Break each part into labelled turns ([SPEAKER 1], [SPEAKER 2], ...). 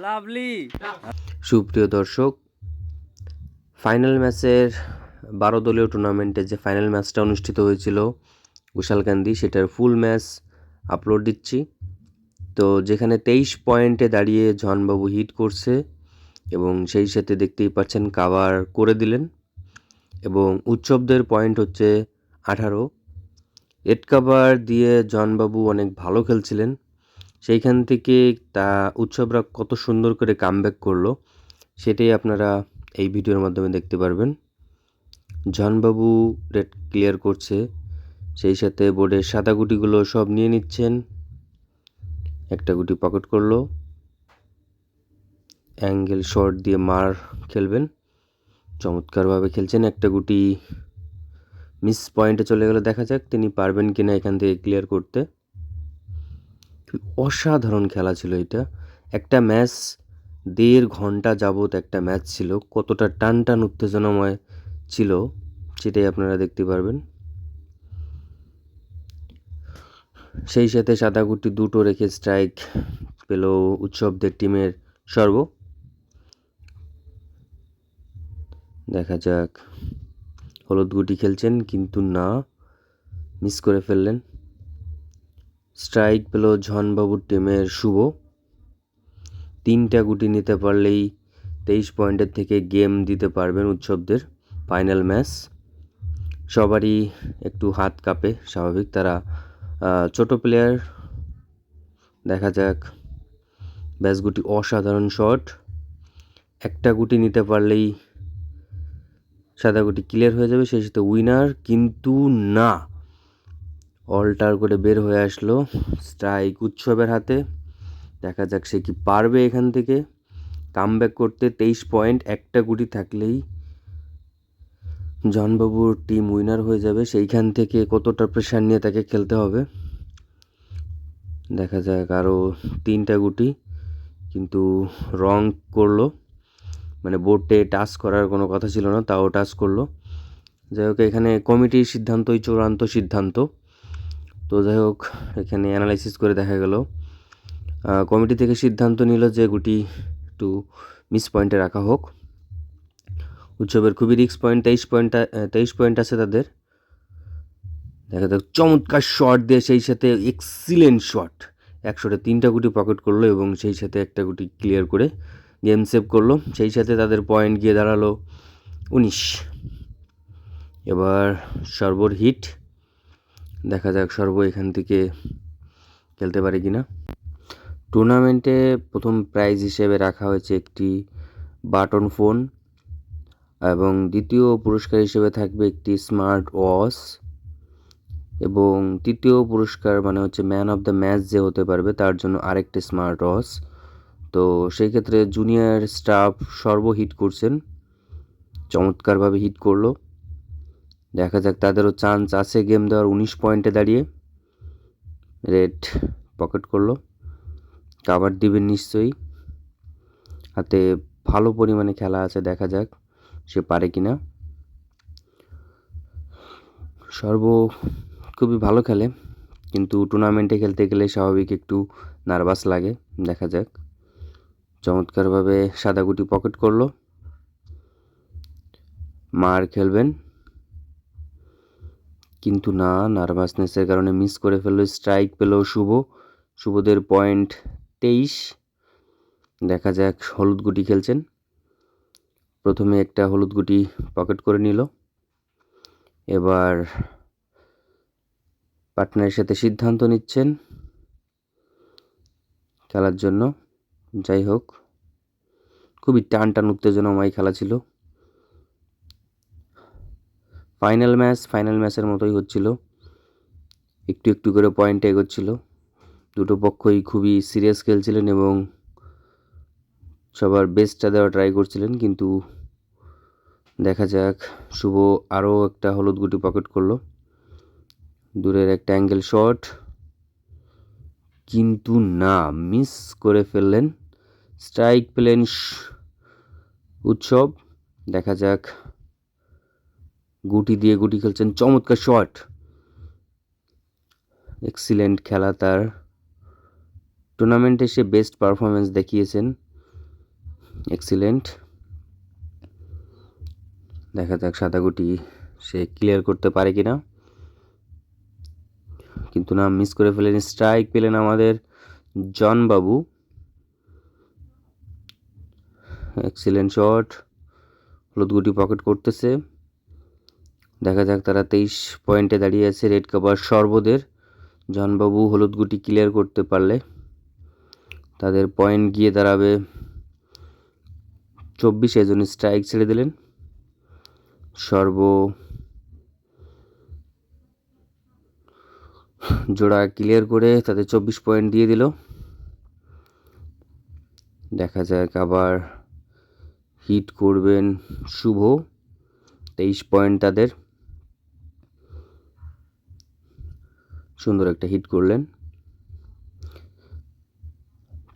[SPEAKER 1] Lovely
[SPEAKER 2] সুপ্রিয় দর্শক final ম্যাচের বারো দলীয় টুর্নামেন্টে যে ফাইনাল ম্যাচটা অনুষ্ঠিত হয়েছিল কুশালকান্দি সেটার ফুল ম্যাচ আপলোড দিচ্ছি। তো যেখানে তেইশ পয়েন্টে দাঁড়িয়ে জনবাবু হিট করছে এবং সেই সাথে দেখতেই পাচ্ছেন কাভার করে দিলেন। এবং উৎসবদের পয়েন্ট হচ্ছে আঠারো। এড কাভার দিয়ে জনবাবু অনেক ভালো খেলছিলেন। সেইখান থেকে তা উৎসবরা কত সুন্দর করে কামব্যাক করল, সেটাই আপনারা এই ভিডিওর মাধ্যমে দেখতে পারবেন। জনবাবু রেড ক্লিয়ার করছে, সেই সাথে বোর্ডের সাদা গুটিগুলো সব নিয়ে নিচ্ছেন। একটা গুটি পকেট করল। অ্যাঙ্গেল শট দিয়ে মার খেলবেন। চমৎকারভাবে খেলছেন একটা গুটি। মিস পয়েন্টে চলে গেলে দেখা যাক তিনি পারবেন কিনা এখান থেকে ক্লিয়ার করতে। অসাধারণ খেলা ছিল এটা। একটা ম্যাচ দেড় ঘণ্টা যাবত একটা ম্যাচ ছিল। কতটা টান টান উত্তেজনাময় ছিল সেটাই আপনারা দেখতে পারবেন। সেই সাথে সাদা গুটি দুটো রেখে স্ট্রাইক পেল উৎসবদের টিমের সর্ব। দেখা যাক। হলুদ গুটি খেলছেন কিন্তু না মিস করে ফেললেন। স্ট্রাইক পেল ঝনবাবুর টিমের শুভ। তিনটা গুটি নিতে পারলেই তেইশ পয়েন্টের থেকে গেম দিতে পারবেন উৎসবদের ফাইনাল ম্যাচ। সবারই একটু হাত কাঁপে, স্বাভাবিক। তারা ছোট প্লেয়ার দেখা যাক। ব্যাস, গুটি অসাধারণ শট। একটা গুটি নিতে পারলেই সাদা গুটি ক্লিয়ার হয়ে যাবে সেই সাথে উইনার কিন্তু না। অল্টার করে বের হয়ে আসলো স্ট্রাইক উৎসবের হাতে। দেখা যাক সে কি পারবে এখান থেকে। কামব্যাক করতে তেইশ পয়েন্ট একটা গুটি থাকলেই জনবাবুর টিম উইনার হয়ে যাবে। সেইখান থেকে কতটা প্রেশার নিয়ে তাকে খেলতে হবে? দেখা যাক আরও তিনটা গুটি। কিন্তু রং করল। মানে বোর্ডে টাচ করার কোনো কথা ছিল না, তাও টাচ করল। যাই হোক, এখানে কমিটির সিদ্ধান্তই চূড়ান্ত সিদ্ধান্ত। তো যাই হোক, এখানে অ্যানালাইসিস করে দেখা গেল। কমিটি থেকে সিদ্ধান্ত নিল যে গুটি একটু মিস পয়েন্টে রাখা হোক। উৎসবের খুবই রিক্স পয়েন্ট তেইশ পয়েন্ট তেইশ পয়েন্ট আছে তাদের। দেখা যাক, চমৎকার শট দিয়ে সেই সাথে এক্সিলেন্ট শট একশোটা তিনটা গুটি পকেট করল এবং সেই সাথে একটা গুটি ক্লিয়ার করে গেম সেভ করল। সেই সাথে তাদের পয়েন্ট গিয়ে দাঁড়াল উনিশ। এবার সর্বর হিট দেখা যাক সর্ব এখান থেকে খেলতে পারে কি না টুর্নামেন্টে প্রথম প্রাইজ হিসেবে রাখা হয়েছে একটি বাটন ফোন এবং দ্বিতীয় পুরস্কার হিসেবে থাকবে একটি স্মার্ট ওয়াচ এবং তৃতীয় পুরস্কার মানে হচ্ছে ম্যান অফ দ্য ম্যাচ যে হতে পারবে তার জন্য আরেকটি স্মার্ট ওয়াচ। তো সেই ক্ষেত্রে জুনিয়র স্টাফ সর্ব হিট করছেন, চমৎকারভাবে হিট করল। দেখা যাক তাদেরও চান্স আছে গেম দেওয়ার। উনিশ পয়েন্টে দাঁড়িয়ে রেড পকেট করল। কাভার দিবেন নিশ্চয়ই। হাতে ভালো পরিমাণে খেলা আছে, দেখা যাক সে পারে কিনা। সর্ব খুবই ভালো খেলে, কিন্তু টুর্নামেন্টে খেলতে গেলে স্বাভাবিক একটু নার্ভাস লাগে, দেখা যাক। চমৎকারভাবে সাদা গুটি পকেট করল। মার খেলবেন। কিন্তু না, নার্ভাসনেসের কারণে মিস করে ফেলল, স্ট্রাইক পেল শুভ। শুভদের পয়েন্ট তেইশ। দেখা যাক, হলুদ গুটি খেলছেন। প্রথমে একটা হলুদ গুটি পকেট করে নিল। এবার পার্টনারের সাথে সিদ্ধান্ত নিচ্ছেন খেলার জন্য। যাই হোক, খুবই টান টান উত্তেজনাময় খেলা ছিল। ফাইনাল ম্যাচ ফাইনাল ম্যাচের মতোই হচ্ছিল। একটু একটু করে পয়েন্ট এগোচ্ছিল। দুটো পক্ষই খুবই সিরিয়াস খেলছিলেন এবং সবার বেস্টটা দেওয়া ট্রাই করছিলেন, কিন্তু দেখা যাক, শুভ আরও একটা হলুদ গুটি পকেট করল। দূরের একটা অ্যাঙ্গেল শট কিন্তু না মিস করে ফেললেন। স্ট্রাইক পেলেন উৎসব। দেখা যাক গুটি দিয়ে গুটি খেলছেন। চমৎকার শট এক্সিলেন্ট খেলা তার। টুর্নামেন্টে সে বেস্ট পারফরমেন্স দেখিয়েছেন। এক্সিলেন্ট দেখা যাক সাদাগুটি সে ক্লিয়ার করতে পারে কিনা। কিন্তু না মিস করে ফেলেন। স্ট্রাইক পেলেন আমাদের জন বাবু এক্সিলেন্ট শট হলুদ গুটি পকেট করতেছে। দেখা যাক তারা তেইশ পয়েন্টে দাঁড়িয়ে আছে রেড কাভার সর্বদের। জনবাবু হলুদ গুটি ক্লিয়ার করতে পারলে তাদের পয়েন্ট গিয়ে দাঁড়াবে। চব্বিশে জন স্ট্রাইক ছেড়ে দিলেন। সর্ব জোড়া ক্লিয়ার করে তাদের চব্বিশ পয়েন্ট দিয়ে দিল। দেখা যাক আবার হিট করবেন শুভ। তেইশ পয়েন্ট তাদের। সুন্দর একটা হিট করলেন।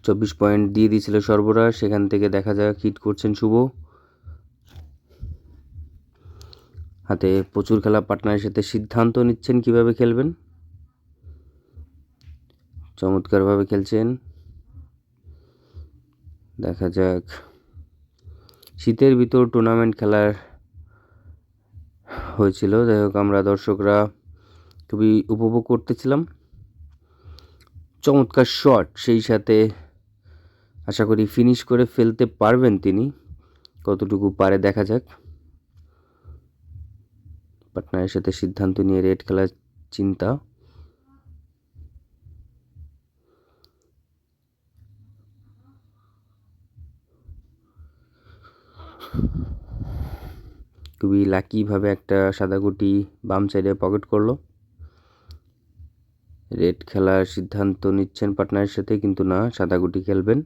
[SPEAKER 2] চব্বিশ পয়েন্ট দিয়ে দিয়েছিল সর্বরা সেখান থেকে দেখা যাক হিট করছেন শুভ। হাতে প্রচুর খেলা পার্টনারের সাথে সিদ্ধান্ত নিচ্ছেন কীভাবে খেলবেন? চমৎকারভাবে খেলছেন। দেখা যাক। শীতের ভিতর টুর্নামেন্ট খেলার হয়েছিল। যাই হোক, আমরা দর্শকরা খুবই উপভোগ করতেছিলাম। চমৎকার শট সেই সাথে আশা করি ফিনিশ করে ফেলতে পারবেন তিনি। কতটুকু পারে দেখা যাক। পার্টনারের সাথে সিদ্ধান্ত নিয়ে রেড খেলার চিন্তা। খুবই লাকিভাবে একটা সাদা গুটি বাম সাইডে পকেট করল। রেড খেলার সিদ্ধান্ত নিচ্ছেন পার্টনারের সাথে, কিন্তু না, সাদা গুটি খেলবেন।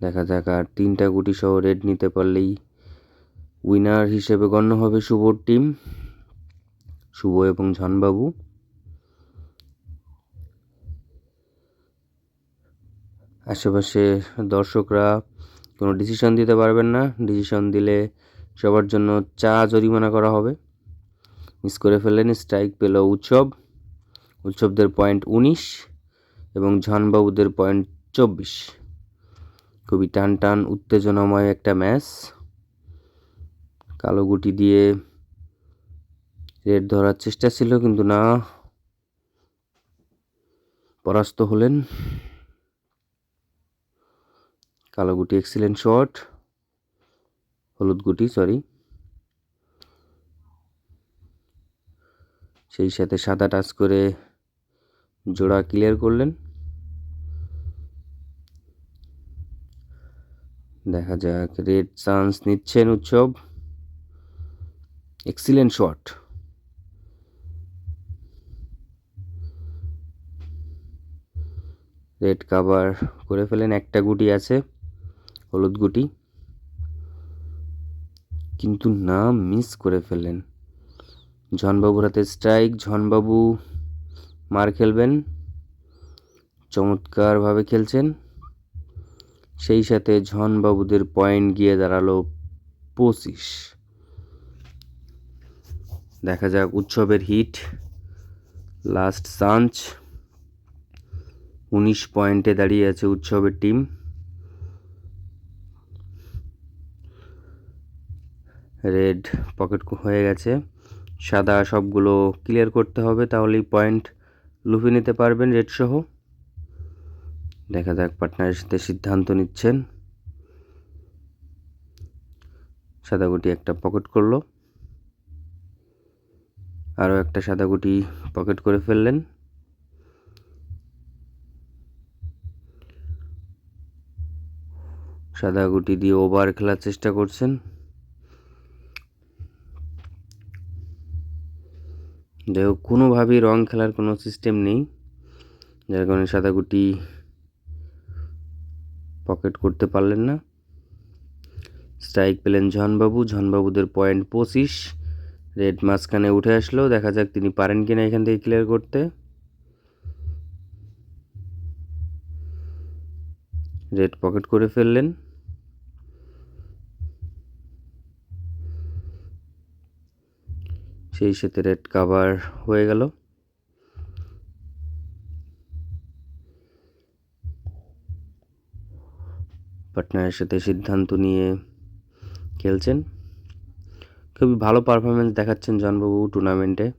[SPEAKER 2] দেখা যাক, আর তিনটা গুটি সহ রেড নিতে পারলেই উইনার হিসেবে গণ্য হবে শুভর টিম, শুভ এবং ঝনবাবু। আশেপাশে দর্শকরা কোনো ডিসিশন দিতে পারবেন না। ডিসিশন দিলে সবার জন্য চা জরিমানা করা হবে। মিস করে ফেললেন স্ট্রাইক পেল উৎসব। উৎসবদের পয়েন্ট উনিশ এবং ঝনবাবুদের পয়েন্ট চব্বিশ। খুবই টান টান, উত্তেজনাময় একটা ম্যাচ। কালো গুটি দিয়ে রেড ধরার চেষ্টা ছিল, কিন্তু না, পরাস্ত হলেন। কালো গুটি এক্সিলেন্ট শট হলুদ গুটি সরি সেই সাথে সাদা টাচ করে জোড়া ক্লিয়ার করলেন। দেখা যাক রেড চান্স নিচ্ছেন উৎসব। এক্সিলেন্ট শট রেড কাভার করে ফেলেন, একটা গুটি আছে, হলুদ গুটি। কিন্তু না মিস করে ফেললেন ঝনবাবুর হাতে স্ট্রাইক ঝনবাবু মার খেলবেন, চমৎকারভাবে খেলছেন। সেই সাথে ঝনবাবুদের পয়েন্ট গিয়ে দাঁড়াল পঁচিশ। দেখা যাক উৎসবের হিট লাস্ট সাঞ্চ। উনিশ পয়েন্টে দাঁড়িয়ে আছে উৎসবের টিম রেড পকেট হয়ে গেছে। সাদা সবগুলো ক্লিয়ার করতে হবে, তাহলেই পয়েন্ট লুফে নিতে পারবেন রেড সহ। দেখা যাক পার্টনারের সাথে সিদ্ধান্ত নিচ্ছেন। সাদা গুটি একটা পকেট করল। আরও একটা সাদা গুটি পকেট করে ফেললেন। সাদা গুটি দিয়ে ওভার খেলার চেষ্টা করছেন। যাই হোক কোনোভাবেই রং খেলার কোনো সিস্টেম নেই। যার কারণে সাদা গুটি পকেট করতে পারলেন না। স্ট্রাইক পেলেন ঝনবাবু, ঝনবাবুদের পয়েন্ট পঁচিশ। রেড মাঝখানে উঠে আসলো, দেখা যাক তিনি পারেন কিনা এখান থেকে ক্লিয়ার করতে। রেড পকেট করে ফেললেন। সেই সাথে রেড কাভার হয়ে গেল। পার্টনারের সাথে সিদ্ধান্ত নিয়ে খেলছেন। খুবই ভালো পারফরমেন্স দেখাচ্ছেন জনবাবু টুর্নামেন্টে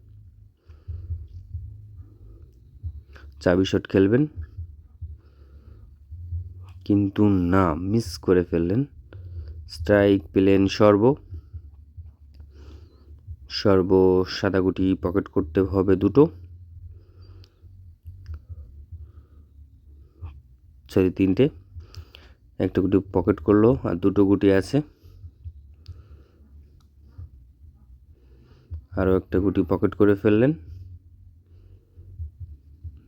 [SPEAKER 2] চাবি শট খেলবেন। কিন্তু না মিস করে ফেললেন। স্ট্রাইক পেলেন সর্ব। সর্ব সাদা গুটি পকেট করতে হবে দুটো। সরি, তিনটে। একটা গুটি পকেট করল আর দুটো গুটি আছে। আরও একটা গুটি পকেট করে ফেললেন।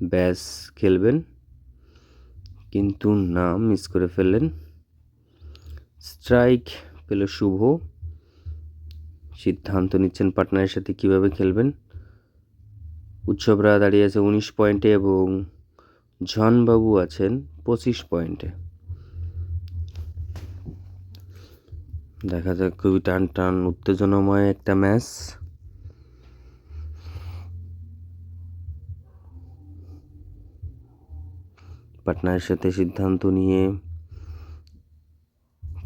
[SPEAKER 2] ব্যাস, খেলবেন। কিন্তু না, মিস করে ফেললেন। স্ট্রাইক পেল শুভ। সিদ্ধান্ত নিচ্ছেন পার্টনারের সাথে কীভাবে খেলবেন? উৎসবরা দাঁড়িয়ে আছে উনিশ পয়েন্টে এবং ঝনবাবু আছেন পঁচিশ পয়েন্টে। দেখা যাক, খুবই টান টান, উত্তেজনাময় একটা ম্যাচ। পার্টনারের সাথে সিদ্ধান্ত নিয়ে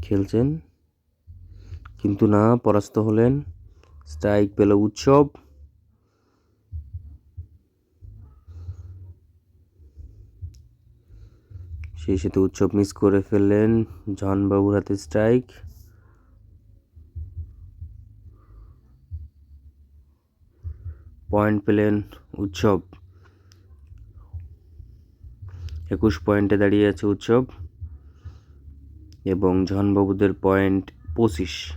[SPEAKER 2] খেলছেন কিন্তু না, পরাস্ত হলেন। স্ট্রাইক পেল উৎসব। সেই সাথে উৎসব মিস করে ফেললেন জনবাবুর হাতে স্ট্রাইক। পয়েন্ট পেলেন উৎসব। একুশ পয়েন্টে দাঁড়িয়ে আছে উৎসব এবং ঝনবাবুদের পয়েন্ট পঁচিশ।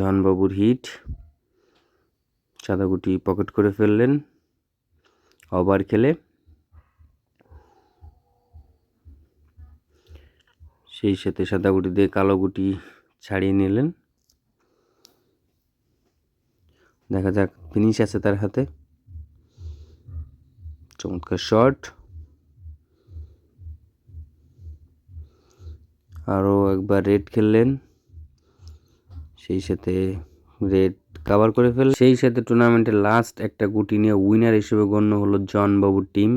[SPEAKER 2] ঝনবাবুর হিট। সাদাগুটি পকেট করে ফেললেন। ওভার খেলে। সেই সাথে সাদা গুটি দিয়ে কালো গুটি ছাড়িয়ে নিলেন। দেখা যাক ফিনিশ আছে তার হাতে। চমৎকার শট। আরও একবার রেড খেললেন। সেই সাথে রেড কাভার করে ফেলে। সেই সাথে টুর্নামেন্টের লাস্ট একটা গুটি নিয়ে উইনার হিসেবে গণ্য হলো জন বাবুর টিম